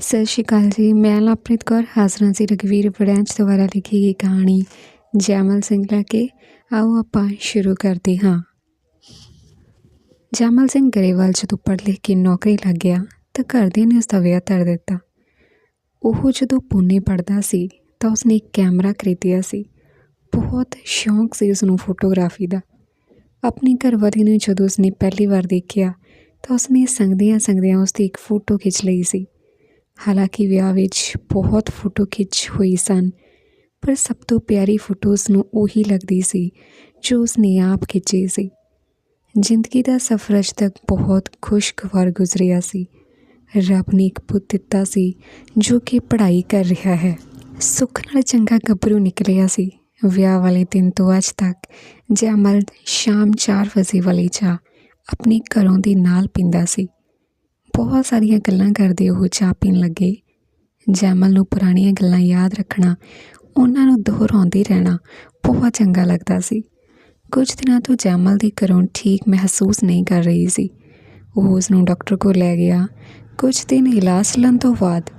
ਸਤਿ ਸ਼੍ਰੀ ਅਕਾਲ ਜੀ, ਮੈਂ ਲਵਪ੍ਰੀਤ ਕੌਰ, ਹਾਜ਼ਰਾਂ ਸੀ ਰਘਵੀਰ ਬੜੈਂਚ ਦੁਆਰਾ ਲਿਖੀ ਗਈ ਕਹਾਣੀ ਜੈਮਲ ਸਿੰਘ ਲੈ ਕੇ। ਆਓ ਆਪਾਂ ਸ਼ੁਰੂ ਕਰਦੇ ਹਾਂ। ਜੈਮਲ ਸਿੰਘ ਗਰੇਵਾਲ ਜਦੋਂ ਪੜ੍ਹ ਲਿਖ ਕੇ ਨੌਕਰੀ ਲੱਗ ਗਿਆ ਤਾਂ ਘਰਦਿਆਂ ਨੇ ਉਸ ਦਾ ਵਿਆਹ ਕਰ ਦਿੱਤਾ। ਉਹ ਜਦੋਂ ਪੂਨੇ ਪੜ੍ਹਦਾ ਸੀ ਤਾਂ ਉਸਨੇ ਇੱਕ ਕੈਮਰਾ ਖਰੀਦਿਆ ਸੀ। ਬਹੁਤ ਸ਼ੌਂਕ ਸੀ ਉਸਨੂੰ ਫੋਟੋਗ੍ਰਾਫੀ ਦਾ। ਆਪਣੀ ਘਰਵਾਲੀ ਨੂੰ ਜਦੋਂ ਉਸਨੇ ਪਹਿਲੀ ਵਾਰ ਦੇਖਿਆ ਤਾਂ ਉਸਨੇ ਸੰਗਦਿਆਂ ਸੰਗਦਿਆਂ ਉਸ ਦੀ ਇੱਕ ਫੋਟੋ ਖਿੱਚ ਲਈ ਸੀ। ਹਾਲਾਂਕਿ ਵਿਆਹ ਵਿੱਚ ਬਹੁਤ ਫੋਟੋ ਖਿੱਚ ਹੋਈ ਸਨ, ਪਰ ਸਭ ਤੋਂ ਪਿਆਰੀ ਫੋਟੋ ਉਸ ਨੂੰ ਉਹੀ ਲੱਗਦੀ ਸੀ ਜੋ ਉਸਨੇ ਆਪ ਖਿੱਚੀ ਸੀ। ਜ਼ਿੰਦਗੀ ਦਾ ਸਫ਼ਰ ਅਜ ਤੱਕ ਬਹੁਤ ਖੁਸ਼ਗਵਾਰ ਗੁਜ਼ਰਿਆ ਸੀ। ਰੱਬ ਨੇ ਇੱਕ ਪੁੱਤ ਦਿੱਤਾ ਸੀ ਜੋ ਕਿ ਪੜ੍ਹਾਈ ਕਰ ਰਿਹਾ ਹੈ। ਸੁੱਖ ਨਾਲ ਚੰਗਾ ਗੱਭਰੂ ਨਿਕਲਿਆ ਸੀ। ਵਿਆਹ ਵਾਲੇ ਦਿਨ ਤੋਂ ਅੱਜ ਤੱਕ ਜੈਮਲ ਸ਼ਾਮ 4 ਵਜੇ ਵਾਲੀ ਚਾਹ ਆਪਣੇ ਘਰੋਂ ਦੇ ਨਾਲ ਪੀਂਦਾ ਸੀ। ਬਹੁਤ ਸਾਰੀਆਂ ਗੱਲਾਂ ਕਰਦੇ ਉਹ ਚਾਹ ਪੀਣ ਲੱਗੇ। ਜੈਮਲ ਨੂੰ ਪੁਰਾਣੀਆਂ ਗੱਲਾਂ ਯਾਦ ਰੱਖਣਾ, ਉਹਨਾਂ ਨੂੰ ਦੁਹਰਾਉਂਦੇ ਰਹਿਣਾ ਬਹੁਤ ਚੰਗਾ ਲੱਗਦਾ ਸੀ। ਕੁਝ ਦਿਨਾਂ ਤੋਂ ਜੈਮਲ ਦੀ ਘਰੋਂ ਠੀਕ ਮਹਿਸੂਸ ਨਹੀਂ ਕਰ ਰਹੀ ਸੀ। ਉਹ ਉਸ ਨੂੰ ਡਾਕਟਰ ਕੋਲ ਲੈ ਗਿਆ। ਕੁਝ ਦਿਨ ਇਲਾਜ ਚੱਲਣ ਤੋਂ ਬਾਅਦ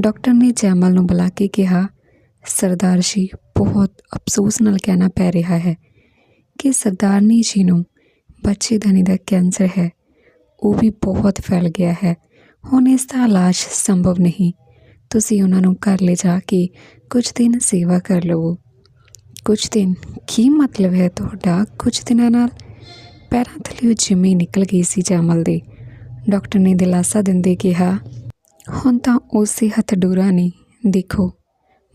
ਡਾਕਟਰ ਨੇ ਜੈਮਲ ਨੂੰ ਬੁਲਾ ਕੇ ਕਿਹਾ, ਸਰਦਾਰ ਜੀ, ਬਹੁਤ ਅਫਸੋਸ ਨਾਲ ਕਹਿਣਾ ਪੈ ਰਿਹਾ ਹੈ ਕਿ ਸਰਦਾਰਨੀ ਜੀ ਨੂੰ ਬੱਚੇਦਾਨੀ ਦਾ ਕੈਂਸਰ ਹੈ। ਉਹ ਵੀ ਬਹੁਤ ਫੈਲ ਗਿਆ ਹੈ। ਹੁਣ ਇਸ ਦਾ ਇਲਾਜ ਸੰਭਵ ਨਹੀਂ। ਤੁਸੀਂ ਉਹਨਾਂ ਨੂੰ ਘਰ ਲੈ ਜਾ ਕੇ ਕੁਝ ਦਿਨ ਸੇਵਾ ਕਰ ਲਵੋ। ਕੁਝ ਦਿਨ ਕੀ ਮਤਲਬ ਹੈ ਤੁਹਾਡਾ ਕੁਝ ਦਿਨਾਂ ਨਾਲ? ਪੈਰਾਂ ਥੱਲੇ ਜਿਮੀ ਨਿਕਲ ਗਈ ਸੀ ਜਾਮਲ ਦੇ। ਡਾਕਟਰ ਨੇ ਦਿਲਾਸਾ ਦਿੰਦੇ ਕਿਹਾ, ਹੁਣ ਤਾਂ ਉਸੇ ਹੱਥ ਡੂਰਾ ਨੇ, ਦੇਖੋ।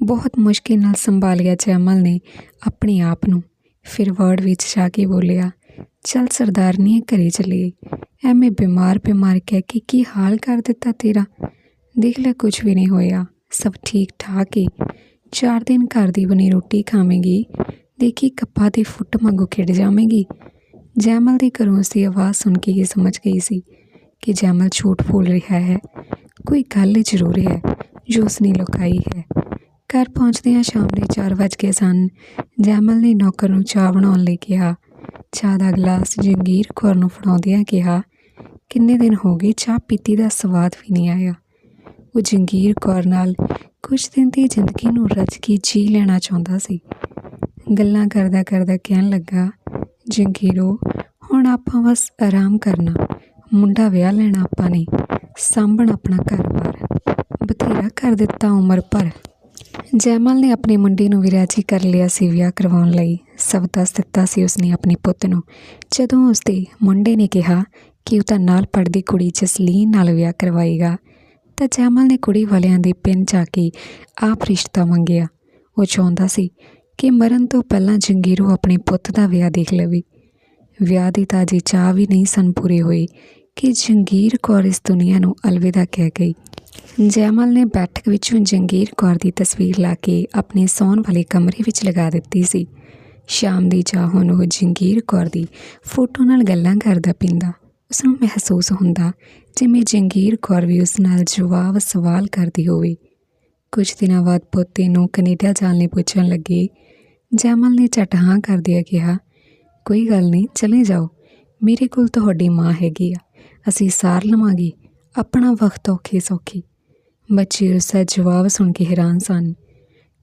ਬਹੁਤ ਮੁਸ਼ਕਿਲ ਨਾਲ ਸੰਭਾਲਿਆ ਜੈਮਲ ਨੇ ਆਪਣੇ ਆਪ ਨੂੰ। ਫਿਰ ਵਰਡ ਵਿੱਚ ਜਾ ਕੇ ਬੋਲਿਆ ਚੱਲ ਸਰਦਾਰਨੀ ਘਰੇ ਚਲੀਏ ਐਵੇਂ ਬਿਮਾਰ ਬਿਮਾਰ ਕਹਿ ਕੇ ਕੀ ਹਾਲ ਕਰ ਦਿੱਤਾ ਤੇਰਾ? ਦੇਖ ਲੈ ਕੁਝ ਵੀ ਨਹੀਂ ਹੋਇਆ। ਸਭ ਠੀਕ ਠਾਕ ਹੀ ਚਾਰ ਦਿਨ ਘਰ ਦੀ ਬਣੀ ਰੋਟੀ ਖਾਵੇਂਗੀ। ਦੇਖੀ ਕੱਪਾ ਦੇ ਫੁੱਟ ਵਾਂਗੂ ਖਿੜ ਜਾਵੇਂਗੀ। ਜੈਮਲ ਦੀ ਘਰੋਂ ਉਸਦੀ ਆਵਾਜ਼ ਸੁਣ ਕੇ ਇਹ ਸਮਝ ਗਈ ਸੀ ਕਿ ਜੈਮਲ ਝੂਠ ਬੋਲ ਰਿਹਾ ਹੈ। ਕੋਈ ਗੱਲ ਜ਼ਰੂਰ ਹੈ। ਜੋ ਉਸਨੇ ਲੁਕਾਈ ਹੈ। ਘਰ ਪਹੁੰਚਦਿਆਂ ਸ਼ਾਮ ਦੇ 4 ਵਜ ਗਏ ਸਨ। ਜੈਮਲ ਨੇ ਨੌਕਰ ਨੂੰ ਚਾਹ ਬਣਾਉਣ ਲਈ ਕਿਹਾ। ਚਾਹ ਦਾ ਗਲਾਸ ਜੰਗੀਰ ਕੌਰ ਨੂੰ ਫੜਾਉਂਦਿਆਂ ਕਿਹਾ, ਕਿੰਨੇ ਦਿਨ ਹੋ ਗਏ ਚਾਹ ਪੀਤੀ ਦਾ ਸਵਾਦ ਵੀ ਨਹੀਂ ਆਇਆ। ਉਹ ਜੰਗੀਰ ਕੌਰ ਨਾਲ ਕੁਝ ਦਿਨ ਦੀ ਜ਼ਿੰਦਗੀ ਨੂੰ ਰਜ ਕੇ ਜੀ ਲੈਣਾ ਚਾਹੁੰਦਾ ਸੀ। ਗੱਲਾਂ ਕਰਦਾ ਕਰਦਾ ਕਹਿਣ ਲੱਗਾ, ਜੰਗੀਰੋ ਹੁਣ ਆਪਾਂ ਬਸ ਆਰਾਮ ਕਰਨਾ। ਮੁੰਡਾ ਵਿਆਹ ਲੈਣਾ ਆਪਾਂ ਨੇ। ਸਾਂਭਣ ਆਪਣਾ ਘਰ-ਬਾਰ। ਬਥੇਰਾ ਕਰ ਦਿੱਤਾ ਉਮਰ ਭਰ। ਜੈਮਲ ਨੇ ਆਪਣੇ ਮੁੰਡੇ ਨੂੰ ਵਿਰਾਜ਼ੀ ਕਰ ਲਿਆ ਸੀ ਵਿਆਹ ਕਰਵਾਉਣ ਲਈ। ਸਭ ਦੱਸ ਦਿੱਤਾ ਸੀ ਉਸਨੇ ਆਪਣੇ ਪੁੱਤ ਨੂੰ। ਜਦੋਂ ਉਸਦੇ ਮੁੰਡੇ ਨੇ ਕਿਹਾ ਕਿ ਉਹ ਤਾਂ ਨਾਲ ਪੜਦੀ ਕੁੜੀ ਜਸਲੀਨ ਨਾਲ ਵਿਆਹ ਕਰਵਾਏਗਾ, ਤਾਂ ਜੈਮਲ ਨੇ ਕੁੜੀ ਵਾਲਿਆਂ ਦੇ ਪਿੰਡ ਜਾ ਕੇ ਆਪ ਰਿਸ਼ਤਾ ਮੰਗਿਆ। ਉਹ ਚਾਹੁੰਦਾ ਸੀ ਕਿ ਮਰਨ ਤੋਂ ਪਹਿਲਾਂ ਜੰਗੀਰੋ ਆਪਣੇ ਪੁੱਤ ਦਾ ਵਿਆਹ ਦੇਖ ਲਵੇ। ਵਿਆਹ ਦੀ ਤਾਜੀ ਚਾਹ ਵੀ ਨਹੀਂ ਸਨ ਪੂਰੇ ਹੋਏ ਕਿ ਜੰਗੀਰ ਕੌਰ ਇਸ ਦੁਨੀਆ ਨੂੰ ਅਲਵਿਦਾ ਕਹਿ ਗਈ। ਜੈਮਲ ਨੇ ਬੈਠਕ ਵਿੱਚੋਂ ਜੰਗੀਰ ਕੌਰ ਦੀ ਤਸਵੀਰ ਲਾ ਕੇ ਆਪਣੇ ਸੌਣ ਵਾਲੇ ਕਮਰੇ ਵਿੱਚ ਲਗਾ ਦਿੱਤੀ ਸੀ। ਸ਼ਾਮ ਦੀ ਚਾਹ ਹੁਣ ਉਹ ਜੰਗੀਰ ਕੌਰ ਦੀ ਫੋਟੋ ਨਾਲ ਗੱਲਾਂ ਕਰਦਾ ਪਿੰਦਾ। ਉਸ ਨੂੰ ਮਹਿਸੂਸ ਹੁੰਦਾ ਜਿਵੇਂ ਜੰਗੀਰ ਕੌਰ ਵੀ ਉਸ ਨਾਲ ਜਵਾਬ ਸਵਾਲ ਕਰਦੀ ਹੋਵੇ। ਕੁਝ ਦਿਨਾਂ ਬਾਅਦ ਪੋਤੇ ਨੂੰ ਕੈਨੇਡਾ ਜਾਣ ਲਈ ਪੁੱਛਣ ਲੱਗੇ। ਜੈਮਲ ਨੇ ਝਟ ਹਾਂ ਕਰਦਿਆ ਕਿਹਾ, ਕੋਈ ਗੱਲ ਨਹੀਂ, ਚਲੇ ਜਾਓ। ਮੇਰੇ ਕੋਲ ਤੁਹਾਡੀ ਮਾਂ ਹੈਗੀ ਆ। ਅਸੀਂ ਸਾਰ ਲਵਾਂਗੇ। ਆਪਣਾ ਵਕਤ ਔਖੇ ਸੌਖੀ ਬੱਚੇ ਉਸ ਦਾ ਜਵਾਬ ਸੁਣ ਕੇ ਹੈਰਾਨ ਸਨ।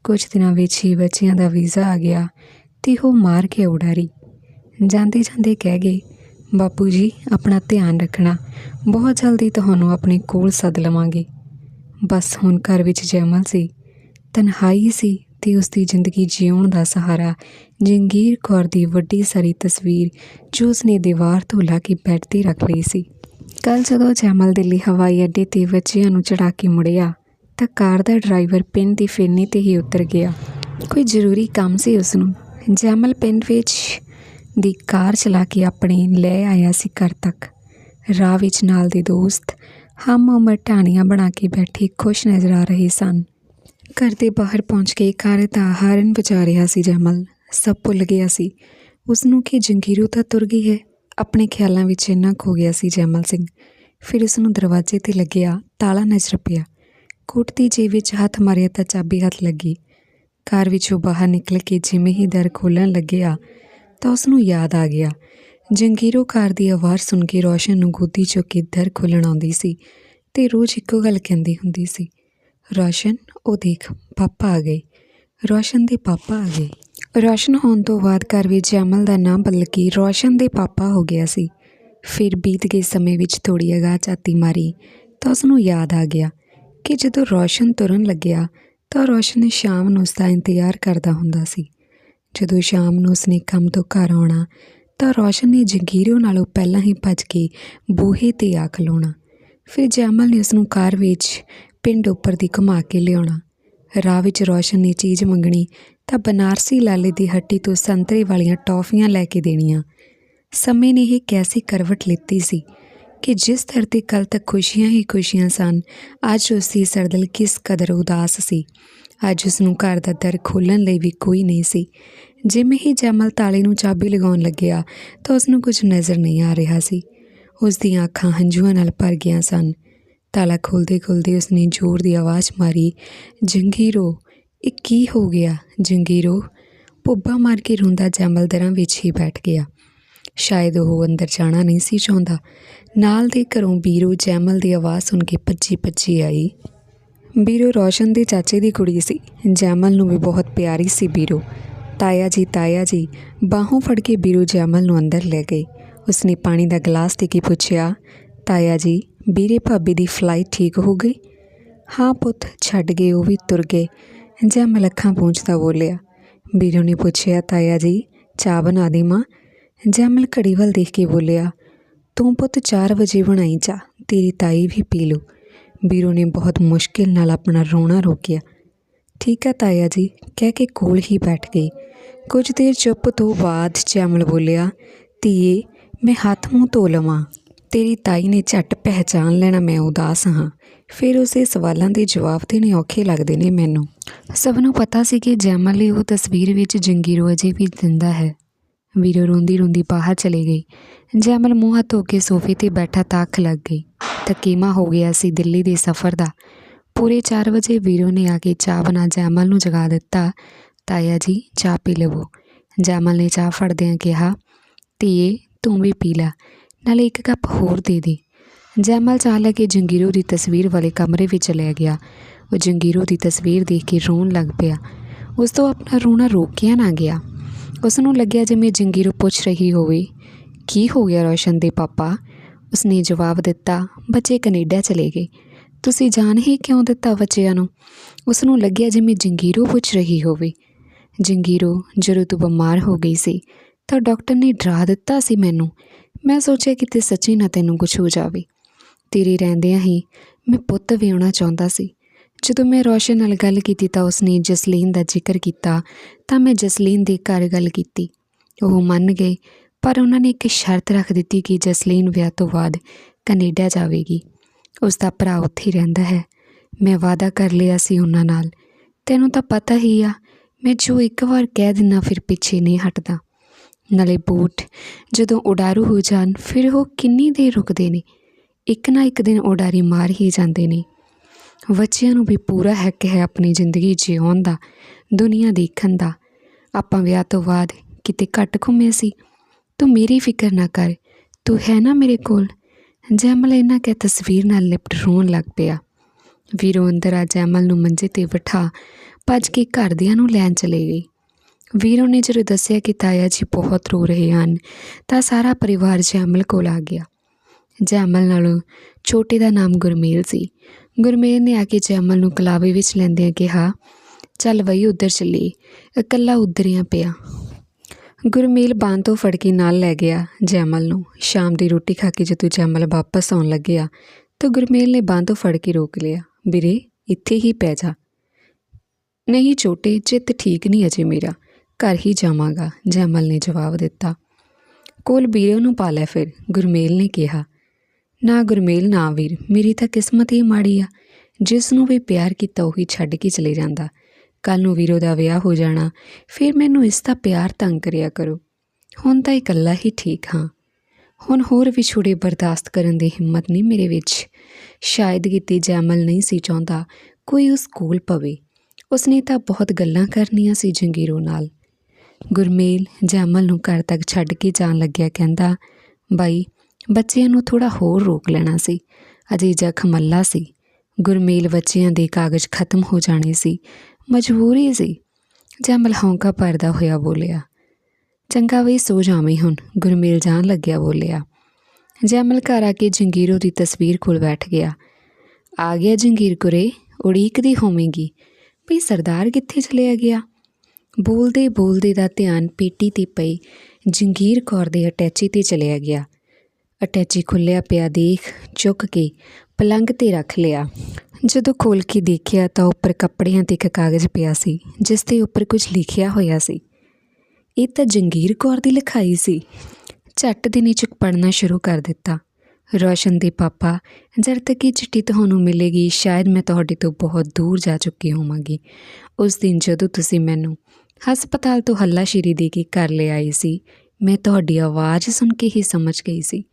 ਕੁਝ ਦਿਨਾਂ ਵਿੱਚ ਹੀ ਬੱਚਿਆਂ ਦਾ ਵੀਜ਼ਾ ਆ ਗਿਆ ਤੇ ਉਹ ਮਾਰ ਕੇ ਉਡਾਰੀ। ਜਾਂਦੇ ਜਾਂਦੇ ਕਹਿ ਗਏ, ਬਾਪੂ ਜੀ, ਆਪਣਾ ਧਿਆਨ ਰੱਖਣਾ। ਬਹੁਤ ਜਲਦੀ ਤੁਹਾਨੂੰ ਆਪਣੇ ਕੋਲ ਸੱਦ ਲਵਾਂਗੇ। ਬਸ ਹੁਣ ਘਰ ਵਿੱਚ ਜੈਮਲ ਸੀ, ਤਨਹਾਈ ਸੀ ਤੇ ਉਸ ਦੀ ਜ਼ਿੰਦਗੀ ਜਿਉਣ ਦਾ ਸਹਾਰਾ ਜੰਗੀਰ ਕੌਰ ਦੀ ਵੱਡੀ ਸਾਰੀ ਤਸਵੀਰ ਜੋ ਉਸਨੇ ਦੀਵਾਰ ਤੋਂ ਲਾ ਕੇ ਬੈੱਡ ਤੇ ਰੱਖ ਲਈ ਸੀ। ਕੱਲ ਜਦੋਂ ਜੈਮਲ ਦਿੱਲੀ ਹਵਾਈ ਅੱਡੇ ਤੇ ਬੱਚਿਆਂ ਨੂੰ ਚੜਾ ਕੇ ਮੁੜਿਆ, ਤਾਂ ਕਾਰ ਦਾ ਡਰਾਈਵਰ ਪਿੰਡ ਦੀ ਫੇਨੀ ਤੇ ਹੀ ਉਤਰ ਗਿਆ। ਕੋਈ ਜ਼ਰੂਰੀ ਕੰਮ ਸੀ ਉਸ ਨੂੰ ਜੈਮਲ ਪਿੰਡ ਵਿੱਚ ਦੀ ਕਾਰ ਚਲਾ ਕੇ ਆਪਣੇ ਲੈ ਆਇਆ ਸੀ ਘਰ ਤੱਕ। ਰਾਹ ਵਿੱਚ ਨਾਲ ਦੇ ਦੋਸਤ ਹਮ ਉਮਰ ਟਾਣੀਆਂ ਬਣਾ ਕੇ ਬੈਠੇ ਖੁਸ਼ ਨਜ਼ਰ ਆ ਰਹੇ ਸਨ। ਘਰ ਦੇ ਬਾਹਰ ਪਹੁੰਚ ਕੇ ਕਾਰ ਦਾ ਹਾਰਨ ਵਜਾ ਰਿਹਾ ਸੀ ਜੈਮਲ। ਸਭ ਭੁੱਲ ਗਿਆ ਸੀ। ਉਸ ਨੂੰ ਕਿ ਜੰਗੀਰੂ ਤਾਂ ਤੁਰ ਗਈ ਹੈ। ਆਪਣੇ ਖਿਆਲਾਂ ਵਿੱਚ ਇੰਨਾ ਖੋ ਗਿਆ ਸੀ ਜੈਮਲ ਸਿੰਘ। ਫਿਰ ਉਸ ਨੂੰ ਦਰਵਾਜ਼ੇ ਤੇ ਲੱਗਿਆ ਤਾਲਾ ਨਜ਼ਰ ਪਿਆ। ਕੋਟ ਦੀ ਜੇਬ ਵਿੱਚ ਹੱਥ ਮਾਰਿਆ ਤਾਂ ਚਾਬੀ ਹੱਥ ਲੱਗੀ। ਕਾਰ ਵਿੱਚੋਂ ਬਾਹਰ ਨਿਕਲ ਕੇ ਜਿਵੇਂ ਹੀ ਦਰ ਖੋਲਣ ਲੱਗਿਆ ਤਾਂ ਉਸ ਨੂੰ ਯਾਦ ਆ ਗਿਆ। ਜੰਗੀਰੋ ਕਾਰ ਦੀ ਆਵਾਜ਼ ਸੁਣ ਕੇ ਰੋਸ਼ਨ ਨੂੰ ਗੋਦੀ ਚੁੱਕ ਕੇ ਦਰ ਖੋਲਣ ਆਉਂਦੀ ਸੀ ਤੇ ਰੋਜ਼ ਇੱਕੋ ਗੱਲ ਕਹਿੰਦੀ ਹੁੰਦੀ ਸੀ, ਰੋਸ਼ਨ, ਉਹ ਦੇਖ, ਪਾਪਾ ਆ ਗਏ। ਰੋਸ਼ਨ ਦੇ ਪਾਪਾ ਆ ਗਏ। ਰੌਸ਼ਨ ਹੋਣ ਤੋਂ ਬਾਅਦ ਘਰ ਵਿੱਚ ਜੈਮਲ ਦਾ ਨਾਮ ਬਦਲ ਕੇ ਰੌਸ਼ਨ ਦੇ ਪਾਪਾ ਹੋ ਗਿਆ ਸੀ। ਫਿਰ ਬੀਤ ਗਏ ਸਮੇਂ ਵਿੱਚ ਥੋੜੀ ਅਗਾਹ ਝਾਤੀ ਮਾਰੀ ਤਾਂ ਉਸ ਨੂੰ ਯਾਦ ਆ ਗਿਆ ਕਿ ਜਦੋਂ ਰੌਸ਼ਨ ਤੁਰਨ ਲੱਗਿਆ ਤਾਂ ਰੋਸ਼ਨ ਸ਼ਾਮ ਨੂੰ ਉਸ ਦਾ ਇੰਤਜ਼ਾਰ ਕਰਦਾ ਹੁੰਦਾ ਸੀ। ਜਦੋਂ ਸ਼ਾਮ ਨੂੰ ਉਸਨੇ ਕੰਮ ਤੋਂ ਘਰ ਆਉਣਾ ਤਾਂ ਰੌਸ਼ਨ ਨੇ ਜੰਗੀਰੋ ਨਾਲੋਂ ਪਹਿਲਾਂ ਹੀ ਭੱਜ ਕੇ ਬੂਹੇ ਤੇ ਆ ਖਲੋਣਾ ਫਿਰ ਜੈਮਲ ਨੇ ਉਸ ਨੂੰ ਕਾਰ ਵਿੱਚ ਪਿੰਡ ਉੱਪਰ ਦੀ ਘੁਮਾ ਕੇ ਲਿਆਉਣਾ। ਰਾਹ ਵਿੱਚ ਰੌਸ਼ਨ ਨੇ ਚੀਜ਼ ਮੰਗਣੀ ਤਾਂ ਬਨਾਰਸੀ ਲਾਲੇ ਦੀ ਹੱਟੀ ਤੋਂ ਸੰਤਰੇ ਵਾਲੀਆਂ ਟੌਫੀਆਂ ਲੈ ਕੇ ਦੇਣੀਆਂ। ਸਮੇਂ ਨੇ ਇਹ ਕੈਸੀ ਕਰਵਟ ਲਿੱਤੀ ਸੀ ਕਿ ਜਿਸ ਧਰਤੀ ਕੱਲ ਤੱਕ ਖੁਸ਼ੀਆਂ ਹੀ ਖੁਸ਼ੀਆਂ ਸਨ, ਅੱਜ ਉਸ ਦੀ ਸਰਦਲ ਕਿਸ ਕਦਰ ਉਦਾਸ ਸੀ। ਅੱਜ ਉਸ ਨੂੰ ਘਰ ਦਾ ਦਰ ਖੋਲ੍ਹਣ ਲਈ ਵੀ ਕੋਈ ਨਹੀਂ ਸੀ। ਜਿਵੇਂ ਹੀ ਜਮਲ ਤਾਲੇ ਨੂੰ ਚਾਬੀ ਲਗਾਉਣ ਲੱਗਿਆ, ਤਾਂ ਉਸ ਨੂੰ ਕੁਝ ਨਜ਼ਰ ਨਹੀਂ ਆ ਰਿਹਾ ਸੀ। ਉਸ ਦੀਆਂ ਅੱਖਾਂ ਹੰਝੂਆਂ ਨਾਲ ਭਰ ਗਈਆਂ ਸਨ। ਤਾਲਾ ਖੋਲਦੇ ਖੋਲਦੇ ਉਸਨੇ ਜ਼ੋਰ ਦੀ ਆਵਾਜ਼ ਮਾਰੀ, ਜੰਗੀਰੋ ਇਹ ਕੀ ਹੋ ਗਿਆ? ਜੰਗੀਰੋ ਪੁੱਬਾ ਮਾਰ ਕੇ ਰੋਂਦਾ ਜੈਮਲ ਦਰਾਂ ਵਿੱਚ ਹੀ ਬੈਠ ਗਿਆ। ਸ਼ਾਇਦ ਉਹ ਅੰਦਰ ਜਾਣਾ ਨਹੀਂ ਸੀ ਚਾਹੁੰਦਾ। ਨਾਲ ਦੇ ਘਰੋਂ ਬੀਰੋ ਜੈਮਲ ਦੀ ਆਵਾਜ਼ ਸੁਣ ਕੇ ਭੱਜੀ ਭੱਜੀ ਆਈ। ਬੀਰੋ ਰੋਸ਼ਨ ਦੇ ਚਾਚੇ ਦੀ ਕੁੜੀ ਸੀ। ਜੈਮਲ ਨੂੰ ਵੀ ਬਹੁਤ ਪਿਆਰੀ ਸੀ ਬੀਰੋ। ਤਾਇਆ ਜੀ ਤਾਇਆ ਜੀ, ਬਾਹੋਂ ਫੜ ਕੇ ਬੀਰੋ ਜੈਮਲ ਨੂੰ ਅੰਦਰ ਲੈ ਗਏ। ਉਸਨੇ ਪਾਣੀ ਦਾ ਗਲਾਸ ਦੇ ਕੇ ਪੁੱਛਿਆ, ਤਾਇਆ ਜੀ ਬੀਰੇ ਭਾਬੀ ਦੀ ਫਲਾਈਟ ਠੀਕ ਹੋ ਗਈ? ਹਾਂ ਪੁੱਤ, ਛੱਡ ਗਏ, ਉਹ ਵੀ ਤੁਰ ਗਏ। ਜੈਮਲ ਅੱਖਾਂ ਪੂੰਝਦਾ ਬੋਲਿਆ। ਵੀਰੋ ਨੇ ਪੁੱਛਿਆ, ਤਾਇਆ ਜੀ, ਚਾਹ ਬਣਾ ਦੇ ਮਾਂ? ਜੈਮਲ ਘੜੀ ਵੱਲ ਦੇਖ ਕੇ ਬੋਲਿਆ, ਤੂੰ ਪੁੱਤ 4 ਵਜੇ ਬਣਾਈ ਚਾਹ, ਤੇਰੀ ਤਾਈ ਵੀ ਪੀ ਲੂ ਵੀਰੋ ਨੇ ਬਹੁਤ ਮੁਸ਼ਕਿਲ ਨਾਲ ਆਪਣਾ ਰੋਣਾ ਰੋਕਿਆ। ਠੀਕ ਹੈ ਤਾਇਆ ਜੀ, ਕਹਿ ਕੇ ਕੋਲ ਹੀ ਬੈਠ ਗਈ। ਕੁਝ ਦੇਰ ਚੁੱਪ ਤੋਂ ਬਾਅਦ ਜੈਮਲ ਬੋਲਿਆ, ਧੀਏ, ਮੈਂ ਹੱਥ ਮੂੰਹ ਧੋ ਲਵਾਂ। ਤੇਰੀ ਤਾਈ ਨੇ ਝੱਟ ਪਹਿਚਾਨ ਲੈਣਾ ਮੈਂ ਉਦਾਸ ਹਾਂ। ਫਿਰ ਉਸੇ ਸਵਾਲਾਂ ਦੇ ਜਵਾਬ ਦੇਣੇ ਔਖੇ ਲੱਗਦੇ ਨੇ ਮੈਨੂੰ। ਸਭ ਨੂੰ ਪਤਾ ਸੀ ਕਿ ਜੈਮਲ ਲਈ ਉਹ ਤਸਵੀਰ ਵਿੱਚ ਜੰਗੀਰੋ ਅਜੇ ਵੀ ਜ਼ਿੰਦਾ ਹੈ। ਵੀਰੋ ਰੋਂਦੀ ਰੋਂਦੀ ਬਾਹਰ ਚਲੀ ਗਈ। ਜੈਮਲ ਮੂੰਹ ਹੱਥ ਧੋ ਕੇ ਸੋਫੇ ਤੇ ਬੈਠਾ ਤੱਕ ਲੱਗ ਗਈ। ਤਕੀਮਾ ਹੋ ਗਿਆ ਸੀ ਦਿੱਲੀ ਦੇ ਸਫ਼ਰ ਦਾ। ਪੂਰੇ 4 ਵਜੇ ਵੀਰੋ ਨੇ ਆ ਕੇ ਚਾਹ ਬਣਾ ਜੈਮਲ ਨੂੰ ਜਗਾ ਦਿੱਤਾ। ਤਾਇਆ ਜੀ, ਚਾਹ ਪੀ ਲਵੋ। ਜੈਮਲ ਨੇ ਚਾਹ ਫੜਦਿਆਂ ਕਿਹਾ, ਧੀਏ, ਤੂੰ ਵੀ ਪੀ ਲੈ। ਨਾਲੇ ਇੱਕ ਕੱਪ ਹੋਰ ਦੇ ਦੇ। ਜੈਮਲ ਚਾਹ ਲੈ ਕੇ ਜੰਗੀਰੋ ਦੀ ਤਸਵੀਰ ਵਾਲੇ ਕਮਰੇ ਵਿੱਚ ਲੈ ਗਿਆ। ਉਹ ਜੰਗੀਰੋ ਦੀ ਤਸਵੀਰ ਦੇਖ ਕੇ ਰੋਣ ਲੱਗ ਪਿਆ। ਉਸ ਤੋਂ ਆਪਣਾ ਰੋਣਾ ਰੋਕਿਆ ਨਾ ਗਿਆ। ਉਸ ਨੂੰ ਲੱਗਿਆ ਜਿਵੇਂ ਜੰਗੀਰੋ ਪੁੱਛ ਰਹੀ ਹੋਵੇ, ਕੀ ਹੋ ਗਿਆ ਰੋਸ਼ਨ ਦੇ ਪਾਪਾ? ਉਸਨੇ ਜਵਾਬ ਦਿੱਤਾ, ਬੱਚੇ ਕੈਨੇਡਾ ਚਲੇ ਗਏ। ਤੁਸੀਂ ਜਾਣ ਹੀ ਕਿਉਂ ਦਿੱਤਾ ਬੱਚਿਆਂ ਨੂੰ? ਉਸ ਨੂੰ ਲੱਗਿਆ ਜਿਵੇਂ ਜੰਗੀਰੋ ਪੁੱਛ ਰਹੀ ਹੋਵੇ। ਜੰਗੀਰੋ, ਜਦੋਂ ਤੂੰ ਬਿਮਾਰ ਹੋ ਗਈ ਸੀ, ਤਾਂ ਡਾਕਟਰ ਨੇ ਡਰਾ ਦਿੱਤਾ ਸੀ ਮੈਨੂੰ। ਮੈਂ ਸੋਚਿਆ ਕਿਤੇ ਸੱਚੀ ਨਾ ਤੈਨੂੰ ਕੁਝ ਹੋ ਜਾਵੇ। ਤੇਰੇ ਰਹਿੰਦਿਆਂ ਹੀ ਮੈਂ ਪੁੱਤ ਵਿਆਹਣਾ ਚਾਹੁੰਦਾ ਸੀ। ਜਦੋਂ ਮੈਂ ਰੋਸ਼ਨ ਨਾਲ ਗੱਲ ਕੀਤੀ ਤਾਂ ਉਸਨੇ ਜਸਲੀਨ ਦਾ ਜ਼ਿਕਰ ਕੀਤਾ, ਤਾਂ ਮੈਂ ਜਸਲੀਨ ਦੇ ਘਰ ਗੱਲ ਕੀਤੀ। ਉਹ ਮੰਨ ਗਏ, ਪਰ ਉਹਨਾਂ ਨੇ ਇੱਕ ਸ਼ਰਤ ਰੱਖ ਦਿੱਤੀ ਕਿ ਜਸਲੀਨ ਵਿਆਹ ਤੋਂ ਬਾਅਦ ਕੈਨੇਡਾ ਜਾਵੇਗੀ। ਉਸ ਦਾ ਭਰਾ ਉੱਥੇ ਰਹਿੰਦਾ ਹੈ। ਮੈਂ ਵਾਅਦਾ ਕਰ ਲਿਆ ਸੀ ਉਹਨਾਂ ਨਾਲ। ਤੈਨੂੰ ਤਾਂ ਪਤਾ ਹੀ ਆ, ਮੈਂ ਜੋ ਇੱਕ ਵਾਰ ਕਹਿ ਦਿੰਨਾ ਫਿਰ ਪਿੱਛੇ ਨਹੀਂ ਹਟਦਾ। ਨਾਲੇ ਬੂਟ ਜਦੋਂ ਉਡਾਰੂ ਹੋ ਜਾਣ, ਫਿਰ ਉਹ ਕਿੰਨੀ ਦੇਰ ਰੁਕਦੇ ਨੇ? ਇੱਕ ਨਾ ਇੱਕ ਦਿਨ ਉਡਾਰੀ ਮਾਰ ਹੀ ਜਾਂਦੇ ਨੇ। ਬੱਚਿਆਂ ਨੂੰ ਵੀ ਪੂਰਾ ਹੱਕ ਹੈ ਆਪਣੀ ਜ਼ਿੰਦਗੀ ਜਿਉਣ ਦਾ, ਦੁਨੀਆ ਦੇਖਣ ਦਾ। ਆਪਾਂ ਵਿਆਹ ਤੋਂ ਬਾਅਦ ਕਿਤੇ ਘੱਟ ਘੁੰਮੇ ਸੀ। ਤੂੰ ਮੇਰੀ ਫਿਕਰ ਨਾ ਕਰ, ਤੂੰ ਹੈ ਨਾ ਮੇਰੇ ਕੋਲ। ਜੈਮਲ ਇਹਨਾਂ ਕਹਿ ਤਸਵੀਰ ਨਾਲ ਲਿਪਟ ਰੋਣ ਲੱਗ ਪਿਆ। ਵੀਰੋ ਅੰਦਰ ਆ ਜੈਮਲ ਨੂੰ ਮੰਜੇ ਤੇ ਬਿਠਾ ਭੱਜ ਕੇ ਘਰਦਿਆਂ ਨੂੰ ਲੈਣ ਚਲੇ ਗਈ। ਵੀਰੋ ਨੇ ਜਦੋਂ ਦੱਸਿਆ ਕਿ ਤਾਇਆ ਜੀ ਬਹੁਤ ਰੋ ਰਹੇ ਹਨ, ਤਾਂ ਸਾਰਾ ਪਰਿਵਾਰ ਜੈਮਲ ਕੋਲ ਆ ਗਿਆ। ਜੈਮਲ ਨਾਲੋਂ ਛੋਟੇ ਦਾ ਨਾਮ ਗੁਰਮੇਲ ਸੀ। ਗੁਰਮੇਲ ਨੇ ਆ ਕੇ ਜੈਮਲ ਨੂੰ ਕਲਾਵੇ ਵਿੱਚ ਲੈਂਦਿਆਂ ਕਿਹਾ, ਚੱਲ ਵਈ ਉੱਧਰ ਚੱਲੀ ਇਕੱਲਾ ਉਧਰਿਆ ਪਿਆ। ਗੁਰਮੇਲ ਬਾਂਹ ਤੋਂ ਫੜ ਕੇ ਨਾਲ ਲੈ ਗਿਆ ਜੈਮਲ ਨੂੰ। ਸ਼ਾਮ ਦੀ ਰੋਟੀ ਖਾ ਕੇ ਜਦੋਂ ਜੈਮਲ ਵਾਪਸ ਆਉਣ ਲੱਗਿਆ, ਤਾਂ ਗੁਰਮੇਲ ਨੇ ਬਾਂਹ ਤੋਂ ਫੜ ਕੇ ਰੋਕ ਲਿਆ, ਵੀਰੇ, ਇੱਥੇ ਹੀ ਪੈ ਜਾ। ਨਹੀਂ ਛੋਟੇ, ਚਿੱਤ ਠੀਕ ਨਹੀਂ ਅਜੇ ਮੇਰਾ, ਘਰ ਹੀ ਜਾਵਾਂਗਾ, ਜੈਮਲ ਨੇ ਜਵਾਬ ਦਿੱਤਾ। ਕੋਲ ਵੀਰੇ ਨੂੰ ਪਾ ਲੈ ਫਿਰ, ਗੁਰਮੇਲ ਨੇ ਕਿਹਾ। ਨਾ ਗੁਰਮੇਲ ਨਾ ਵੀਰ, ਮੇਰੀ ਤਾਂ ਕਿਸਮਤ ਹੀ ਮਾੜੀ ਆ। ਜਿਸ ਨੂੰ ਵੀ ਪਿਆਰ ਕੀਤਾ ਉਹੀ ਛੱਡ ਕੇ ਚਲੇ ਜਾਂਦਾ। ਕੱਲ ਨੂੰ ਵੀਰੋ ਦਾ ਵਿਆਹ ਹੋ ਜਾਣਾ, ਫਿਰ ਮੈਨੂੰ ਇਸ ਦਾ ਪਿਆਰ ਤੰਗ ਕਰਿਆ ਕਰੋ। ਹੁਣ ਤਾਂ ਇਕੱਲਾ ਹੀ ਠੀਕ ਹਾਂ। ਹੁਣ ਹੋਰ ਵਿਛੋੜੇ ਬਰਦਾਸ਼ਤ ਕਰਨ ਦੀ ਹਿੰਮਤ ਨਹੀਂ ਮੇਰੇ ਵਿੱਚ। ਸ਼ਾਇਦ ਕਿਤੇ ਜੈਮਲ ਨਹੀਂ ਸੀ ਚਾਹੁੰਦਾ, ਕੋਈ ਉਸ ਕੋਲ ਪਵੇ। ਉਸਨੇ ਤਾਂ ਬਹੁਤ ਗੱਲਾਂ ਕਰਨੀਆਂ ਸੀ ਜੰਗੀਰੋ ਨਾਲ। ਗੁਰਮੇਲ ਜੈਮਲ ਨੂੰ ਘਰ ਤੱਕ ਛੱਡ ਕੇ ਜਾਣ ਲੱਗਿਆ ਕਹਿੰਦਾ, ਬਾਈ ਬੱਚਿਆਂ ਨੂੰ ਥੋੜਾ ਹੋਰ ਰੋਕ ਲੈਣਾ ਸੀ। ਅਜੇ ਜ਼ਖਮ ਮੱਲਾ ਸੀ। ਗੁਰਮੇਲ ਬੱਚਿਆਂ ਦੇ ਕਾਗਜ਼ ਖਤਮ ਹੋ ਜਾਣੇ ਸੀ। ਮਜਬੂਰੀ ਸੀ। ਜੈਮਲ ਹੌਂਕਾ ਭਰਦਾ ਹੋਇਆ ਬੋਲਿਆ। ਚੰਗਾ ਵੀ ਸੋ ਜਾਵੇਂ ਹੁਣ, ਗੁਰਮੇਲ ਜਾਣ ਲੱਗਿਆ ਬੋਲਿਆ। ਜੈਮਲ ਘਰ ਆ ਕੇ ਜੰਗੀਰੋ ਦੀ ਤਸਵੀਰ ਕੋਲ ਬੈਠ ਗਿਆ। ਆ ਗਿਆ ਜੰਗੀਰ ਕੁਰੇ, ਉਡੀਕਦੀ ਹੋਵੇਂਗੀ। ਵੀ ਸਰਦਾਰ ਕਿੱਥੇ ਚਲਿਆ ਗਿਆ? ਬੋਲਦੇ ਬੋਲਦੇ ਦਾ ਧਿਆਨ ਪੇਟੀ ਤੇ ਪਈ ਜੰਗੀਰ ਕੌਰ ਦੇ ਅਟੈਚੀ ਤੇ ਚਲਿਆ ਗਿਆ। ਅਟੈਚੀ ਖੁੱਲਿਆ ਪਿਆ ਦੇਖ, ਚੁੱਕ ਕੇ ਪਲੰਗ ਤੇ ਰੱਖ ਲਿਆ। ਜਦੋਂ ਖੋਲ ਕੇ ਦੇਖਿਆ ਤਾਂ ਉੱਪਰ ਕੱਪੜਿਆਂ ਤੇ ਇੱਕ ਕਾਗਜ਼ ਪਿਆ ਸੀ, ਜਿਸ ਦੇ ਉੱਪਰ ਕੁਝ ਲਿਖਿਆ ਹੋਇਆ ਸੀ। ਇਹ ਤਾਂ ਜੰਗੀਰ ਕੌਰ ਦੀ ਲਿਖਾਈ ਸੀ। ਝੱਟ ਦੀ ਨੀਚਕ ਪੜਨਾ ਸ਼ੁਰੂ ਕਰ ਦਿੱਤਾ। ਰੋਸ਼ਨ ਦੇ ਪਾਪਾ, ਜਦ ਤੱਕ ਇਹ ਚਿੱਠੀ ਤੁਹਾਨੂੰ ਮਿਲੇਗੀ, ਸ਼ਾਇਦ ਮੈਂ ਤੁਹਾਡੇ ਤੋਂ ਬਹੁਤ ਦੂਰ ਜਾ ਚੁੱਕੀ ਹੋਵਾਂਗੀ। ਉਸ ਦਿਨ ਜਦੋਂ ਤੁਸੀਂ ਮੈਨੂੰ ਹਸਪਤਾਲ ਤੋਂ ਹੱਲਾਸ਼ੇਰੀ ਦੇ ਕੇ ਘਰ ਲੈ ਆਈ ਸੀ, ਮੈਂ ਤੁਹਾਡੀ ਆਵਾਜ਼ ਸੁਣ ਕੇ ਹੀ ਸਮਝ ਗਈ ਸੀ।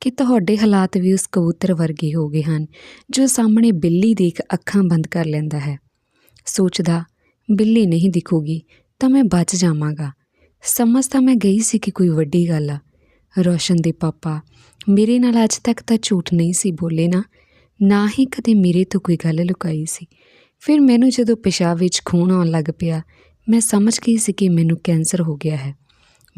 ਕਿ ਤੁਹਾਡੇ ਹਾਲਾਤ ਵੀ ਉਸ ਕਬੂਤਰ ਵਰਗੇ ਹੋ ਗਏ ਹਨ, ਜੋ ਸਾਹਮਣੇ ਬਿੱਲੀ ਦੇਖ ਅੱਖਾਂ ਬੰਦ ਕਰ ਲੈਂਦਾ ਹੈ। ਸੋਚਦਾ, ਬਿੱਲੀ ਨਹੀਂ ਦਿਖੂਗੀ, ਤਾਂ ਮੈਂ ਬਚ ਜਾਵਾਂਗਾ। ਸਮਝ ਤਾਂ ਮੈਂ ਗਈ ਸੀ ਕਿ ਕੋਈ ਵੱਡੀ ਗੱਲ ਆ। ਰੋਸ਼ਨ ਦੇ ਪਾਪਾ, ਮੇਰੇ ਨਾਲ ਅੱਜ ਤੱਕ ਤਾਂ ਝੂਠ ਨਹੀਂ ਸੀ ਬੋਲੇ ਨਾ ਨਾ ਹੀ ਕਦੇ ਮੇਰੇ ਤੋਂ ਕੋਈ ਗੱਲ ਲੁਕਾਈ ਸੀ। ਫਿਰ ਮੈਨੂੰ ਜਦੋਂ ਪਿਸ਼ਾਬ ਵਿੱਚ ਖੂਨ ਆਉਣ ਲੱਗ ਪਿਆ, ਮੈਂ ਸਮਝ ਗਈ ਸੀ ਕਿ ਮੈਨੂੰ ਕੈਂਸਰ ਹੋ ਗਿਆ ਹੈ।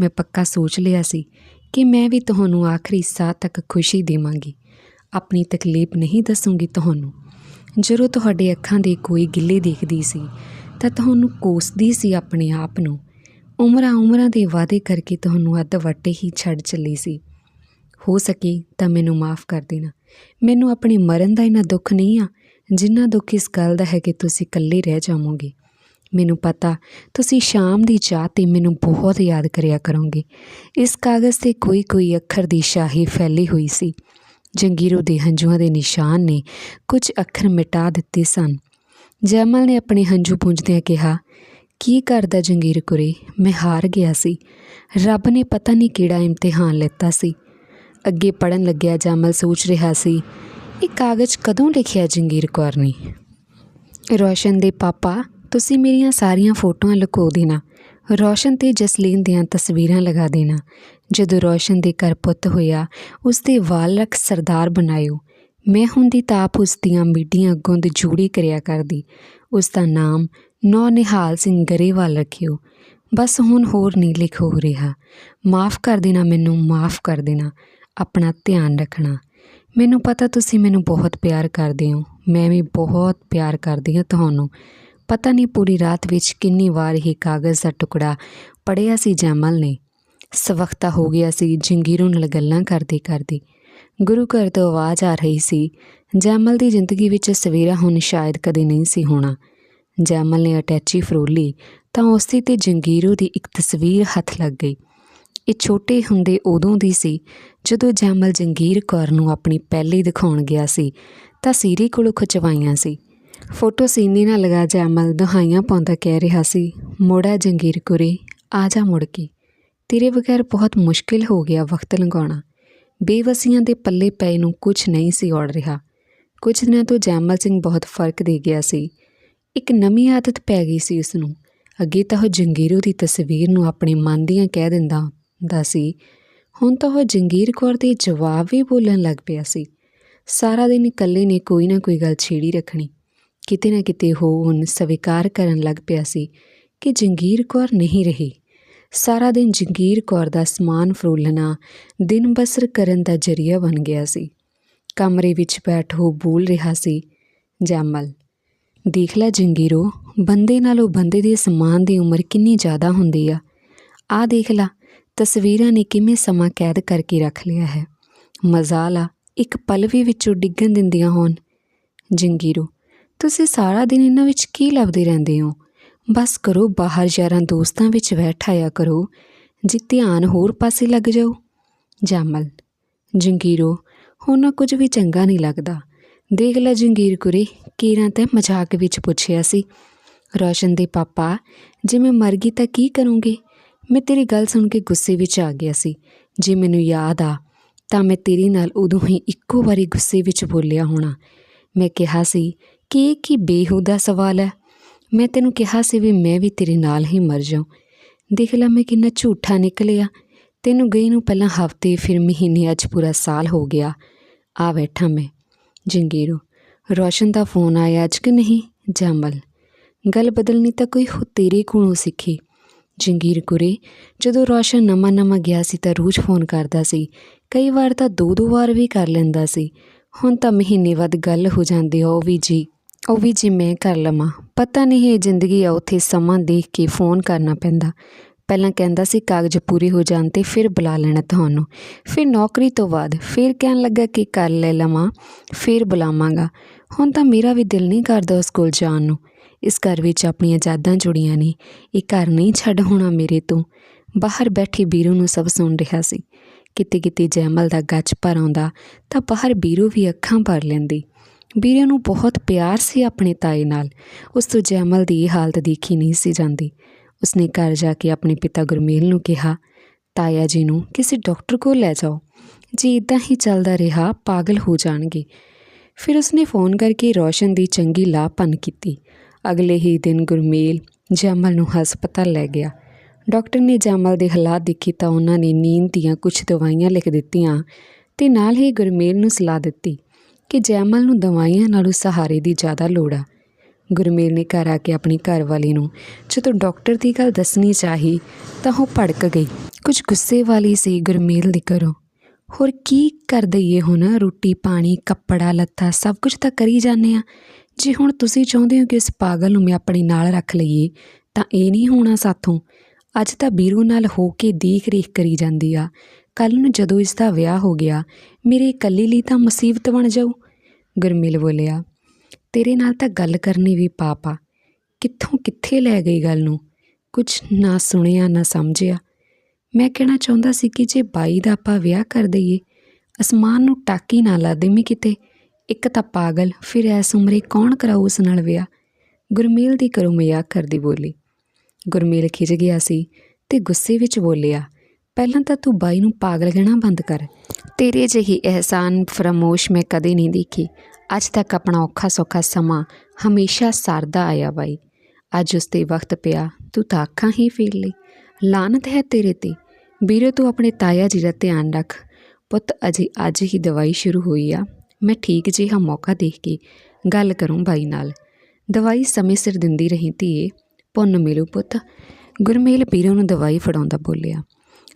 ਮੈਂ ਪੱਕਾ ਸੋਚ ਲਿਆ ਸੀ ਕਿ ਮੈਂ ਵੀ ਤੁਹਾਨੂੰ ਆਖਰੀ ਸਾਹ ਤੱਕ ਖੁਸ਼ੀ ਦੇਵਾਂਗੀ। ਆਪਣੀ ਤਕਲੀਫ ਨਹੀਂ ਦੱਸੂੰਗੀ ਤੁਹਾਨੂੰ। ਜਦੋਂ ਤੁਹਾਡੇ ਅੱਖਾਂ ਦੇ ਕੋਈ ਗਿੱਲੇ ਦੇਖਦੀ ਸੀ, ਤਾਂ ਤੁਹਾਨੂੰ ਕੋਸਦੀ ਸੀ ਆਪਣੇ ਆਪ ਨੂੰ। ਉਮਰਾਂ ਉਮਰਾਂ ਦੇ ਵਾਅਦੇ ਕਰਕੇ ਤੁਹਾਨੂੰ ਅੱਧ ਵੱਟੇ ਹੀ ਛੱਡ ਚੱਲੀ ਸੀ। ਹੋ ਸਕੇ ਤਾਂ ਮੈਨੂੰ ਮਾਫ ਕਰ ਦੇਣਾ। ਮੈਨੂੰ ਆਪਣੇ ਮਰਨ ਦਾ ਇਨਾ ਦੁੱਖ ਨਹੀਂ ਆ, ਜਿੰਨਾ ਦੁੱਖ ਇਸ ਗੱਲ ਦਾ ਹੈ ਕਿ ਤੁਸੀਂ ਇਕੱਲੇ ਰਹਿ ਜਾਵੋਗੇ। ਮੈਨੂੰ ਪਤਾ, ਤੁਸੀਂ ਸ਼ਾਮ ਦੀ ਚਾਹ ਤੇ ਮੈਨੂੰ ਬਹੁਤ ਯਾਦ ਕਰਿਆ ਕਰੋਗੇ। ਇਸ ਕਾਗਜ਼ ਤੇ ਕੋਈ ਕੋਈ ਅੱਖਰ ਦੀ ਸ਼ਾਹੀ ਫੈਲੀ ਹੋਈ ਸੀ। ਜੰਗੀਰੋ ਦੇ ਹੰਝੂਆਂ ਦੇ ਨਿਸ਼ਾਨ ਨੇ ਕੁਝ ਅੱਖਰ ਮਿਟਾ ਦਿੱਤੇ ਸਨ। ਜੈਮਲ ਨੇ ਆਪਣੇ ਹੰਝੂ ਪੂੰਝਦਿਆਂ ਕਿਹਾ, ਕੀ ਕਰਦਾ ਜੰਗੀਰ ਕੁਰੇ? ਮੈਂ ਹਾਰ ਗਿਆ ਸੀ। ਰੱਬ ਨੇ ਪਤਾ ਨਹੀਂ ਕਿਹੜਾ ਇਮਤਿਹਾਨ ਲੈਤਾ ਸੀ। ਅੱਗੇ ਪੜਨ ਲੱਗਿਆ ਜੈਮਲ ਸੋਚ ਰਿਹਾ ਸੀ, ਇਹ ਕਾਗਜ਼ ਕਦੋਂ ਲਿਖਿਆ ਜੰਗੀਰ ਕੌਰ ਨੇ? ਰੋਸ਼ਨ ਦੇ ਪਾਪਾ ਤੁਸੀਂ ਮੇਰੀਆਂ ਸਾਰੀਆਂ ਫੋਟੋਆਂ ਲੁਕੋ ਦੇਣਾ, ਰੌਸ਼ਨ ਤੇ ਜਸਲੀਨ ਦੀਆਂ ਤਸਵੀਰਾਂ ਲਗਾ ਦੇਣਾ। ਜਦੋਂ ਰੌਸ਼ਨ ਦੇ ਘਰ ਪੁੱਤ ਹੋਇਆ ਉਸ ਦੇ ਵਾਲ ਰੱਖ ਸਰਦਾਰ ਬਣਾਇਓ। ਮੈਂ ਹੁੰਦੀ ਤਾਪ ਉਸ ਦੀਆਂ ਮੀਡੀਆਂ ਗੁੰਦ ਜੂੜੀ ਕਰਿਆ ਕਰਦੀ। ਉਸ ਦਾ ਨਾਮ ਨੌ ਨਿਹਾਲ ਸਿੰਘ ਗਰੇਵਾਲ ਰੱਖਿਓ। ਬਸ ਹੁਣ ਹੋਰ ਨਹੀਂ ਲਿਖ ਹੋ ਰਿਹਾ। ਮਾਫ ਕਰ ਦੇਣਾ, ਮੈਨੂੰ ਮਾਫ ਕਰ ਦੇਣਾ। ਆਪਣਾ ਧਿਆਨ ਰੱਖਣਾ। ਮੈਨੂੰ ਪਤਾ ਤੁਸੀਂ ਮੈਨੂੰ ਬਹੁਤ ਪਿਆਰ ਕਰਦੇ ਹੋ। ਮੈਂ ਵੀ ਬਹੁਤ ਪਿਆਰ ਕਰਦੀ ਹਾਂ ਤੁਹਾਨੂੰ। ਪਤਾ ਨਹੀਂ ਪੂਰੀ ਰਾਤ ਵਿੱਚ ਕਿੰਨੀ ਵਾਰ ਇਹ ਕਾਗਜ਼ ਦਾ ਟੁਕੜਾ ਪੜਿਆ ਸੀ ਜੈਮਲ ਨੇ ਸਵਖਤਾ ਹੋ ਗਿਆ ਸੀ, ਜੰਗੀਰੋਂ ਨਾਲ ਗੱਲਾਂ ਕਰਦੇ ਕਰਦੇ। ਗੁਰੂ ਘਰ ਤੋਂ ਆਵਾਜ਼ ਆ ਰਹੀ ਸੀ ਜੈਮਲ ਦੀ ਜ਼ਿੰਦਗੀ ਵਿੱਚ ਸਵੇਰਾ ਹੁਣ ਸ਼ਾਇਦ ਕਦੇ ਨਹੀਂ ਸੀ ਹੋਣਾ। ਜੈਮਲ ਨੇ ਅਟੈਚੀ ਫਰੋਲੀ, ਤਾਂ ਉਸੇ ਤੇ ਜੰਗੀਰੋ ਦੀ ਇੱਕ ਤਸਵੀਰ ਹੱਥ ਲੱਗ ਗਈ। ਇਹ ਛੋਟੇ ਹੁੰਦੇ ਉਦੋਂ ਦੀ ਸੀ, ਜਦੋਂ ਜੈਮਲ ਜੰਗੀਰ ਕੌਰ ਨੂੰ ਆਪਣੀ ਪਹਿਲੀ ਦਿਖਾਉਣ ਗਿਆ ਸੀ, ਤਾਂ ਸੀਰੀ ਕੋਲੋਂ ਖਿਚਵਾਈਆਂ ਸੀ। ਫੋਟੋ ਸੀਨੇ ਨਾਲ ਲਗਾ ਜੈਮਲ ਦਹਾਈਆਂ ਪਾਉਂਦਾ ਕਹਿ ਰਿਹਾ ਸੀ, ਮੋੜਾ ਜੰਗੀਰ ਕੁਰੇ, ਆ ਜਾ ਮੁੜ ਕੇ। ਤੇਰੇ ਬਗੈਰ ਬਹੁਤ ਮੁਸ਼ਕਿਲ ਹੋ ਗਿਆ ਵਕਤ ਲੰਘਾਉਣਾ। ਬੇਵਸੀਆਂ ਦੇ ਪੱਲੇ ਪਏ ਨੂੰ ਕੁਝ ਨਹੀਂ ਸੀ ਔੜ ਰਿਹਾ। ਕੁਝ ਦਿਨਾਂ ਤੋਂ ਜੈਮਲ ਸਿੰਘ ਬਹੁਤ ਫ਼ਰਕ ਦੇ ਗਿਆ ਸੀ। ਇੱਕ ਨਵੀਂ ਆਦਤ ਪੈ ਗਈ ਸੀ ਉਸ ਨੂੰ ਅੱਗੇ ਤਾਂ ਉਹ ਜੰਗੀਰੋ ਦੀ ਤਸਵੀਰ ਨੂੰ ਆਪਣੇ ਮਨ ਦੀਆਂ ਕਹਿ ਦਿੰਦਾ ਹੁੰਦਾ ਸੀ। ਹੁਣ ਤਾਂ ਉਹ ਜੰਗੀਰ ਕੌਰ ਦੇ ਜਵਾਬ ਵੀ ਬੋਲਣ ਲੱਗ ਪਿਆ ਸੀ। ਸਾਰਾ ਦਿਨ ਇਕੱਲੇ ਨੇ ਕੋਈ ਨਾ ਕੋਈ ਗੱਲ ਛੇੜੀ ਰੱਖਣੀ। ਕਿਤੇ ਨਾ ਕਿਤੇ ਉਹ ਹੁਣ ਸਵੀਕਾਰ ਕਰਨ ਲੱਗ ਪਿਆ ਸੀ ਕਿ ਜੰਗੀਰ ਕੌਰ ਨਹੀਂ ਰਹੀ। ਸਾਰਾ ਦਿਨ ਜੰਗੀਰ ਕੌਰ ਦਾ ਸਮਾਨ ਫਰੋਲਣਾ ਦਿਨ ਬਸਰ ਕਰਨ ਦਾ ਜਰੀਆ ਬਣ ਗਿਆ ਸੀ। ਕਮਰੇ ਵਿੱਚ ਬੈਠ ਉਹ ਬੋਲ ਰਿਹਾ ਸੀ, ਜੈਮਲ, ਦੇਖ ਲੈ ਜੰਗੀਰੋ, ਬੰਦੇ ਨਾਲੋਂ ਬੰਦੇ ਦੇ ਸਮਾਨ ਦੀ ਉਮਰ ਕਿੰਨੀ ਜ਼ਿਆਦਾ ਹੁੰਦੀ ਆ। ਆ ਦੇਖ ਲੈ, ਤਸਵੀਰਾਂ ਨੇ ਕਿਵੇਂ ਸਮਾਂ ਕੈਦ ਕਰਕੇ ਰੱਖ ਲਿਆ ਹੈ। ਮਜ਼ਾਲ ਆ, ਇੱਕ ਪਲ ਵੀ ਵਿੱਚੋਂ ਡਿੱਗਣ ਦਿੰਦੀਆਂ ਹੋਣ। ਜੰਗੀਰੋ ਤੁਸੀਂ ਸਾਰਾ ਦਿਨ ਇਹਨਾਂ ਵਿੱਚ ਕੀ ਲੱਭਦੇ ਰਹਿੰਦੇ ਹੋ? ਬਸ ਕਰੋ, ਬਾਹਰ ਯਾਰਾਂ ਦੋਸਤਾਂ ਵਿੱਚ ਬੈਠ ਆਇਆ ਕਰੋ, ਜੇ ਧਿਆਨ ਹੋਰ ਪਾਸੇ ਲੱਗ ਜਾਓ। ਜਾਮਲ, ਜੰਗੀਰੋ ਹੁਣ ਨਾ ਕੁਝ ਵੀ ਚੰਗਾ ਨਹੀਂ ਲੱਗਦਾ। ਦੇਖ ਲੈ ਜੰਗੀਰ ਕੁਰੇ, ਕੀਰਾਂ ਤੇ ਮਜ਼ਾਕ ਵਿੱਚ ਪੁੱਛਿਆ ਸੀ। ਰੋਸ਼ਨ ਦੇ ਪਾਪਾ, ਜੇ ਮੈਂ ਮਰ ਗਈ ਤਾਂ ਕੀ ਕਰੂੰਗੀ? ਮੈਂ ਤੇਰੀ ਗੱਲ ਸੁਣ ਕੇ ਗੁੱਸੇ ਵਿੱਚ ਆ ਗਿਆ ਸੀ। ਜੇ ਮੈਨੂੰ ਯਾਦ ਆ, ਤਾਂ ਮੈਂ ਤੇਰੀ ਨਾਲ ਉਦੋਂ ਹੀ ਇੱਕੋ ਵਾਰੀ ਗੁੱਸੇ ਵਿੱਚ ਬੋਲਿਆ ਹੋਣਾ। ਮੈਂ ਕਿਹਾ ਸੀ ਕਿ ਇਹ ਕੀ ਬੇਹੂਦਾ ਸਵਾਲ ਹੈ? ਮੈਂ ਤੈਨੂੰ ਕਿਹਾ ਸੀ ਵੀ ਮੈਂ ਵੀ ਤੇਰੇ ਨਾਲ ਹੀ ਮਰ ਜਾਉਂ ਦੇਖ ਲੈ ਮੈਂ ਕਿੰਨਾ ਝੂਠਾ ਨਿਕਲਿਆ। ਤੈਨੂੰ ਗਈ ਨੂੰ ਪਹਿਲਾਂ ਹਫ਼ਤੇ, ਫਿਰ ਮਹੀਨੇ, ਅੱਜ ਪੂਰਾ ਸਾਲ ਹੋ ਗਿਆ। ਆ ਬੈਠਾ ਮੈਂ। ਜੰਗੀਰੋ, ਰੋਸ਼ਨ ਦਾ ਫੋਨ ਆਇਆ ਅੱਜ ਕਿ ਨਹੀਂ? ਜੈਮਲ, ਗੱਲ ਬਦਲਣੀ ਤਾਂ ਕੋਈ ਹੋ ਤੇਰੇ ਕੋਲੋਂ ਸਿੱਖੀ। ਜੰਗੀਰ ਗੁਰੇ ਜਦੋਂ ਰੋਸ਼ਨ ਨਵਾਂ ਨਵਾਂ ਗਿਆ ਸੀ ਤਾਂ ਰੋਜ਼ ਫੋਨ ਕਰਦਾ ਸੀ। ਕਈ ਵਾਰ ਤਾਂ ਦੋ ਦੋ ਵਾਰ ਵੀ ਕਰ ਲੈਂਦਾ ਸੀ। ਹੁਣ ਤਾਂ ਮਹੀਨੇ ਵੱਧ ਗੱਲ ਹੋ ਜਾਂਦੀ ਆ, ਉਹ ਵੀ ਜੀ। ਉਹ ਵੀ ਜੀ ਮੈਂ ਕਰ ਲਵਾਂ। ਪਤਾ ਨਹੀਂ ਇਹ ਜ਼ਿੰਦਗੀ ਆ, ਉੱਥੇ ਸਮਾਂ ਦੇਖ ਕੇ ਫੋਨ ਕਰਨਾ ਪੈਂਦਾ। ਪਹਿਲਾਂ ਕਹਿੰਦਾ ਸੀ, ਕਾਗਜ਼ ਪੂਰੇ ਹੋ ਜਾਣ ਤੇ ਫਿਰ ਬੁਲਾ ਲੈਣਾ ਤੁਹਾਨੂੰ। ਫਿਰ ਨੌਕਰੀ ਤੋਂ ਬਾਅਦ ਫਿਰ ਕਹਿਣ ਲੱਗਾ ਕਿ ਕਰ ਲੈ ਲਵਾਂ, ਫਿਰ ਬੁਲਾਵਾਂਗਾ। ਹੁਣ ਤਾਂ ਮੇਰਾ ਵੀ ਦਿਲ ਨਹੀਂ ਕਰਦਾ ਉਸ ਕੋਲ ਜਾਣ ਨੂੰ। ਇਸ ਘਰ ਵਿੱਚ ਆਪਣੀਆਂ ਯਾਦਾਂ ਜੁੜੀਆਂ ਨੇ। ਇਹ ਘਰ ਨਹੀਂ ਛੱਡ ਹੋਣਾ ਮੇਰੇ ਤੋਂ। ਬਾਹਰ ਬੈਠੀ ਬੀਰੂ ਨੂੰ ਸਭ ਸੁਣ ਰਿਹਾ ਸੀ। ਕਿਤੇ ਕਿਤੇ ਜੈਮਲ ਦਾ ਗੱਜ ਪਰ ਆਉਂਦਾ ਤਾਂ ਬਾਹਰ ਬੀਰੂ ਵੀ ਅੱਖਾਂ ਭਰ ਲੈਂਦੀ। ਬੀਰੂ ਨੂੰ ਬਹੁਤ ਪਿਆਰ ਸੀ ਆਪਣੇ ਤਾਏ ਨਾਲ। ਉਸ ਤੋਂ ਜੈਮਲ ਦੀ ਇਹ ਹਾਲਤ ਦੇਖੀ ਨਹੀਂ ਸੀ ਜਾਂਦੀ। ਉਸਨੇ ਘਰ ਜਾ ਕੇ ਆਪਣੇ ਪਿਤਾ ਗੁਰਮੇਲ ਨੂੰ ਕਿਹਾ, ਤਾਇਆ ਜੀ ਨੂੰ ਕਿਸੇ ਡਾਕਟਰ ਕੋਲ ਲੈ ਜਾਓ। ਜੇ ਇਦਾਂ ਹੀ ਚੱਲਦਾ ਰਿਹਾ, ਪਾਗਲ ਹੋ ਜਾਣਗੇ। ਫਿਰ ਉਸਨੇ ਫੋਨ ਕਰਕੇ ਰੋਸ਼ਨ ਦੀ ਚੰਗੀ ਲਾਪਨ ਕੀਤੀ। ਅਗਲੇ ਹੀ ਦਿਨ ਗੁਰਮੇਲ ਜੈਮਲ ਨੂੰ ਹਸਪਤਾਲ ਲੈ ਗਿਆ। ਡਾਕਟਰ ਨੇ ਜੈਮਲ ਦੇ ਹਾਲਾਤ ਦੇਖੇ ਤਾਂ ਉਹਨਾਂ ਨੇ ਨੀਂਦ ਦੀਆਂ ਕੁਝ ਦਵਾਈਆਂ ਲਿਖ ਦਿੱਤੀਆਂ ਤੇ ਨਾਲ ਹੀ ਗੁਰਮੇਲ ਨੂੰ ਸਲਾਹ ਦਿੱਤੀ। ਕਿ ਜੈਮਲ ਨੂੰ ਦਵਾਈਆਂ ਨਾਲੋਂ ਸਹਾਰੇ ਦੀ ਜ਼ਿਆਦਾ ਲੋੜ ਆ। ਗੁਰਮੇਲ ਨੇ ਘਰ ਆ ਕੇ ਆਪਣੀ ਘਰਵਾਲੀ ਨੂੰ, ਜਦੋਂ ਡਾਕਟਰ ਦੀ ਗੱਲ ਦੱਸਣੀ ਚਾਹੀ, ਤਾਂ ਉਹ ਭੜਕ ਗਈ। ਕੁਝ ਗੁੱਸੇ ਵਾਲੀ ਸੀ ਗੁਰਮੇਲ ਦੇ ਘਰੋਂ। ਹੋਰ ਕੀ ਕਰ ਦਈਏ ਹੁਣ? ਰੋਟੀ, ਪਾਣੀ, ਕੱਪੜਾ, ਲੱਤਾ, ਸਭ ਕੁਝ ਤਾਂ ਕਰੀ ਜਾਂਦੇ ਆ। ਜੇ ਹੁਣ ਤੁਸੀਂ ਚਾਹੁੰਦੇ ਹੋ ਕਿ ਇਸ ਪਾਗਲ ਨੂੰ ਮੈਂ ਆਪਣੇ ਨਾਲ ਰੱਖ ਲਈਏ, ਤਾਂ ਇਹ ਨਹੀਂ ਹੋਣਾ ਸਾਥੋਂ। ਅੱਜ ਤਾਂ ਬੀਰੂ ਨਾਲ ਹੋ ਕੇ ਦੇਖ ਰੇਖ ਕਰੀ ਜਾਂਦੀ ਆ। ਕੱਲ ਨੂੰ ਜਦੋਂ ਇਸ ਦਾ ਵਿਆਹ ਹੋ ਗਿਆ, ਮੇਰੇ ਇਕੱਲੀ ਲਈ ਤਾਂ ਮੁਸੀਬਤ ਬਣ ਜਾਊ, ਗੁਰਮਿਲ ਬੋਲਿਆ। ਤੇਰੇ ਨਾਲ ਤਾਂ ਗੱਲ ਕਰਨੀ ਵੀ ਪਾਪ ਆ। ਕਿੱਥੋਂ ਕਿੱਥੇ ਲੈ ਗਈ ਗੱਲ ਨੂੰ? ਕੁਝ ਨਾ ਸੁਣਿਆ, ਨਾ ਸਮਝਿਆ। ਮੈਂ ਕਹਿਣਾ ਚਾਹੁੰਦਾ ਸੀ ਕਿ ਜੇ ਬਾਈ ਦਾ ਆਪਾਂ ਵਿਆਹ ਕਰ ਦਈਏ, ਅਸਮਾਨ ਨੂੰ ਟਾਕੀ ਨਾ ਲਾ ਦੇਵੀਂ ਕਿਤੇ। ਇੱਕ ਤਾਂ ਪਾਗਲ, ਫਿਰ ਐਸ ਉਮਰੇ ਕੌਣ ਕਰਾਊ ਉਸ ਨਾਲ ਵਿਆਹ? ਗੁਰਮੇਲ ਦੀ ਕਰੋ ਮਜ਼ਾਕ ਕਰਦੀ ਬੋਲੀ। ਗੁਰਮੇਲ ਖਿਜ ਗਿਆ ਸੀ ਤੇ ਗੁੱਸੇ ਵਿੱਚ ਬੋਲਿਆ ਪਹਿਲਾਂ ਤਾਂ ਤੂੰ ਬਾਈ ਨੂੰ ਪਾਗਲ ਕਹਿਣਾ ਬੰਦ ਕਰ। ਤੇਰੇ ਜਿਹੀ ਅਹਿਸਾਨ ਫਰਮੋਸ਼ ਮੈਂ ਕਦੇ ਨਹੀਂ ਦੇਖੀ। ਅੱਜ ਤੱਕ ਆਪਣਾ ਔਖਾ ਸੌਖਾ ਸਮਾਂ ਹਮੇਸ਼ਾ ਸਰਦਾ ਆਇਆ ਬਾਈ। ਅੱਜ ਉਸ ਤੇ ਵਕਤ ਪਿਆ, ਤੂੰ ਤਾਂ ਅੱਖਾਂ ਹੀ ਫੇਰ ਲਈ। ਲਾਨਤ ਹੈ ਤੇਰੇ ਤੇ। ਵੀਰੇ, ਤੂੰ ਆਪਣੇ ਤਾਇਆ ਜੀ ਦਾ ਧਿਆਨ ਰੱਖ। ਪੁੱਤ, ਅਜੇ ਅੱਜ ਹੀ ਦਵਾਈ ਸ਼ੁਰੂ ਹੋਈ ਆ। ਮੈਂ ਠੀਕ ਜਿਹਾ ਮੌਕਾ ਦੇਖ ਕੇ ਗੱਲ ਕਰੂੰ ਬਾਈ ਨਾਲ। ਦਵਾਈ ਸਮੇਂ ਸਿਰ ਦਿੰਦੀ ਰਹੀ ਧੀਏ। ਪੁੰਨ ਮਿਲੂ ਪੁੱਤ। ਗੁਰਮੇਲ ਵੀਰੇ ਨੂੰ ਦਵਾਈ ਫੜਾਉਂਦਾ ਬੋਲਿਆ।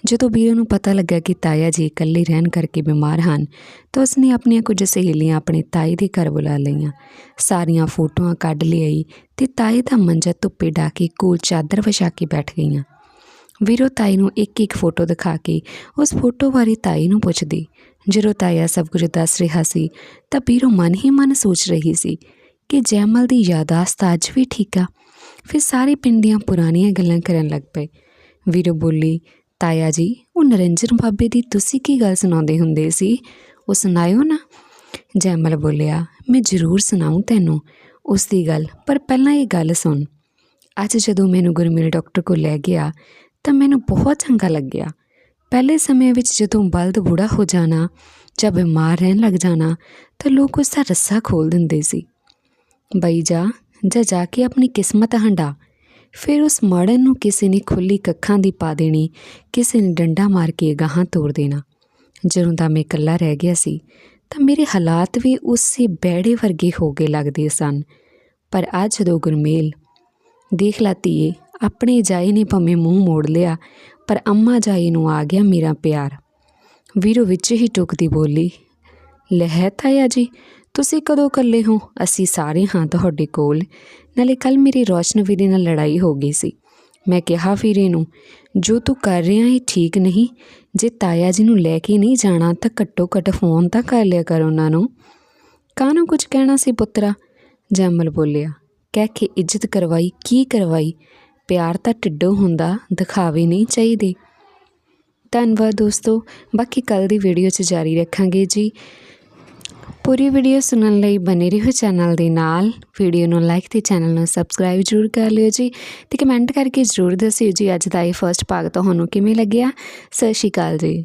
ਜਦੋਂ ਵੀਰੇ ਨੂੰ ਪਤਾ ਲੱਗਾ ਕਿ ਤਾਇਆ ਜੀ ਇਕੱਲੇ ਰਹਿਣ ਕਰਕੇ ਬਿਮਾਰ ਹਨ, ਤਾਂ ਉਸਨੇ ਆਪਣੀਆਂ ਕੁਝ ਸਹੇਲੀਆਂ ਆਪਣੇ ਤਾਏ ਦੇ ਘਰ ਬੁਲਾ ਲਈਆਂ। ਸਾਰੀਆਂ ਫੋਟੋਆਂ ਕੱਢ ਲਿਆਈ ਤੇ ਤਾਏ ਦਾ ਮੰਜਾ ਧੁੱਪੇ ਢਾ ਕੇ ਕੋਲ ਚਾਦਰ ਵਿਛਾ ਕੇ ਬੈਠ ਗਈਆਂ। ਵੀਰੋ ਤਾਈ ਨੂੰ ਇੱਕ ਇੱਕ ਫੋਟੋ ਦਿਖਾ ਕੇ ਉਸ ਫੋਟੋ ਬਾਰੇ ਤਾਈ ਨੂੰ ਪੁੱਛਦੀ। ਜਦੋਂ ਤਾਇਆ ਸਭ ਕੁਝ ਦੱਸ ਰਿਹਾ ਸੀ, ਤਾਂ ਵੀਰੋ ਮਨ ਹੀ ਮਨ ਸੋਚ ਰਹੀ ਸੀ ਕਿ ਜੈਮਲ ਦੀ ਯਾਦਾਸ਼ਤ ਅੱਜ ਵੀ ਠੀਕ ਆ। ਫਿਰ ਸਾਰੇ ਪਿੰਡ ਦੀਆਂ ਪੁਰਾਣੀਆਂ ਗੱਲਾਂ ਕਰਨ ਲੱਗ ਪਏ। ਵੀਰੋ ਬੋਲੀ ਤਾਇਆ ਜੀ, ਉਹ ਨਰਿੰਜਨ ਬਾਬੇ ਦੀ ਤੁਸੀਂ ਕੀ ਗੱਲ ਸੁਣਾਉਂਦੇ ਹੁੰਦੇ ਸੀ? ਉਹ ਸੁਣਾਇਓ ਨਾ। ਜੈਮਲ ਬੋਲਿਆ, ਮੈਂ ਜ਼ਰੂਰ ਸੁਣਾਉਂ ਤੈਨੂੰ ਉਸ ਦੀ ਗੱਲ, ਪਰ ਪਹਿਲਾਂ ਇਹ ਗੱਲ ਸੁਣ। ਅੱਜ ਜਦੋਂ ਮੈਨੂੰ ਗੁਰਮੇਲ ਡਾਕਟਰ ਕੋਲ ਲੈ ਗਿਆ, ਤਾਂ ਮੈਨੂੰ ਬਹੁਤ ਚੰਗਾ ਲੱਗਿਆ। ਪਹਿਲੇ ਸਮੇਂ ਵਿੱਚ ਜਦੋਂ ਬਲਦ ਬੁੜਾ ਹੋ ਜਾਣਾ ਜਾਂ ਬਿਮਾਰ ਰਹਿਣ ਲੱਗ ਜਾਣਾ, ਤਾਂ ਲੋਕ ਉਸ ਦਾ ਰੱਸਾ ਖੋਲ ਦਿੰਦੇ ਸੀ। ਬਈ ਜਾ ਜਾ ਜਾ ਕੇ ਆਪਣੀ ਕਿਸਮਤ ਹੰਡਾ। ਫਿਰ ਉਸ ਮਾੜਨ ਨੂੰ ਕਿਸੇ ਨੇ ਖੁੱਲੀ ਕੱਖਾਂ ਦੀ ਪਾ ਦੇਣੀ, ਕਿਸੇ ਨੇ ਡੰਡਾ ਮਾਰ ਕੇ ਗਾਹਾਂ ਤੋੜ ਦੇਣਾ। ਜਦੋਂ ਦਾ ਮੈਂ ਇਕੱਲਾ ਰਹਿ ਗਿਆ ਸੀ, ਤਾਂ ਮੇਰੇ ਹਾਲਾਤ ਵੀ ਉਸੇ ਬੈੜੇ ਵਰਗੇ ਹੋ ਗਏ ਲੱਗਦੇ ਸਨ। ਪਰ ਅੱਜ ਜਦੋਂ ਗੁਰਮੇਲ, ਦੇਖ ਲਾਤੀਏ ਆਪਣੇ ਜਾਏ ਨੇ ਭਵੇਂ ਮੂੰਹ ਮੋੜ ਲਿਆ, ਪਰ ਅੰਮਾ ਜਾਏ ਨੂੰ ਆ ਗਿਆ ਮੇਰਾ ਪਿਆਰ। ਵੀਰੋ ਵਿੱਚ ਹੀ ਟੁਕਦੀ ਬੋਲੀ, ਲਹਿ ਤਾਇਆ ਜੀ ਤੁਸੀਂ ਕਦੋਂ ਇਕੱਲੇ ਹੋ? ਅਸੀਂ ਸਾਰੇ ਹਾਂ ਤੁਹਾਡੇ ਕੋਲ। ਨਾਲੇ ਕੱਲ ਮੇਰੀ ਰੋਸ਼ਨ ਵੀਰੇ ਨਾਲ ਲੜਾਈ ਹੋ ਗਈ ਸੀ। ਮੈਂ ਕਿਹਾ, ਵੀਰੇ ਨੂੰ, ਜੋ ਤੂੰ ਕਰ ਰਿਹਾ ਹੈ ਠੀਕ ਨਹੀਂ। ਜੇ ਤਾਇਆ ਜੀ ਨੂੰ ਲੈ ਕੇ ਨਹੀਂ ਜਾਣਾ, ਤਾਂ ਘੱਟੋ ਘੱਟ ਫੋਨ ਤਾਂ ਕਰ ਲਿਆ ਕਰ ਉਹਨਾਂ ਨੂੰ। ਕਾਹਨੂੰ ਕੁਝ ਕਹਿਣਾ ਸੀ ਪੁੱਤਰਾ? ਜਮਲ ਬੋਲਿਆ। ਕਹਿ ਕੇ ਇੱਜ਼ਤ ਕਰਵਾਈ। ਕੀ ਕਰਵਾਈ? ਪਿਆਰ ਤਾਂ ਢਿੱਡੋਂ ਹੁੰਦਾ, ਦਿਖਾਵੇ ਨਹੀਂ ਚਾਹੀਦੇ। ਧੰਨਵਾਦ ਦੋਸਤੋ, ਬਾਕੀ ਕੱਲ ਦੀ ਵੀਡੀਓ 'ਚ ਜਾਰੀ ਰੱਖਾਂਗੇ ਜੀ। ਪੂਰੀ ਵੀਡੀਓ ਸੁਣਨ ਲਈ ਬਨੇ ਰਹੋ ਚੈਨਲ ਦੇ ਨਾਲ। ਵੀਡੀਓ ਨੂੰ ਲਾਈਕ ਤੇ ਚੈਨਲ ਨੂੰ ਸਬਸਕ੍ਰਾਈਬ ਜ਼ਰੂਰ ਕਰ ਲਿਓ ਜੀ ਤੇ ਕਮੈਂਟ ਕਰਕੇ ਜ਼ਰੂਰ ਦੱਸਿਓ ਜੀ ਅੱਜ ਦਾ ਇਹ ਫਰਸਟ ਭਾਗ ਤੁਹਾਨੂੰ ਕਿਵੇਂ ਲੱਗਿਆ। ਸਤਿ ਸ਼੍ਰੀ ਅਕਾਲ ਜੀ।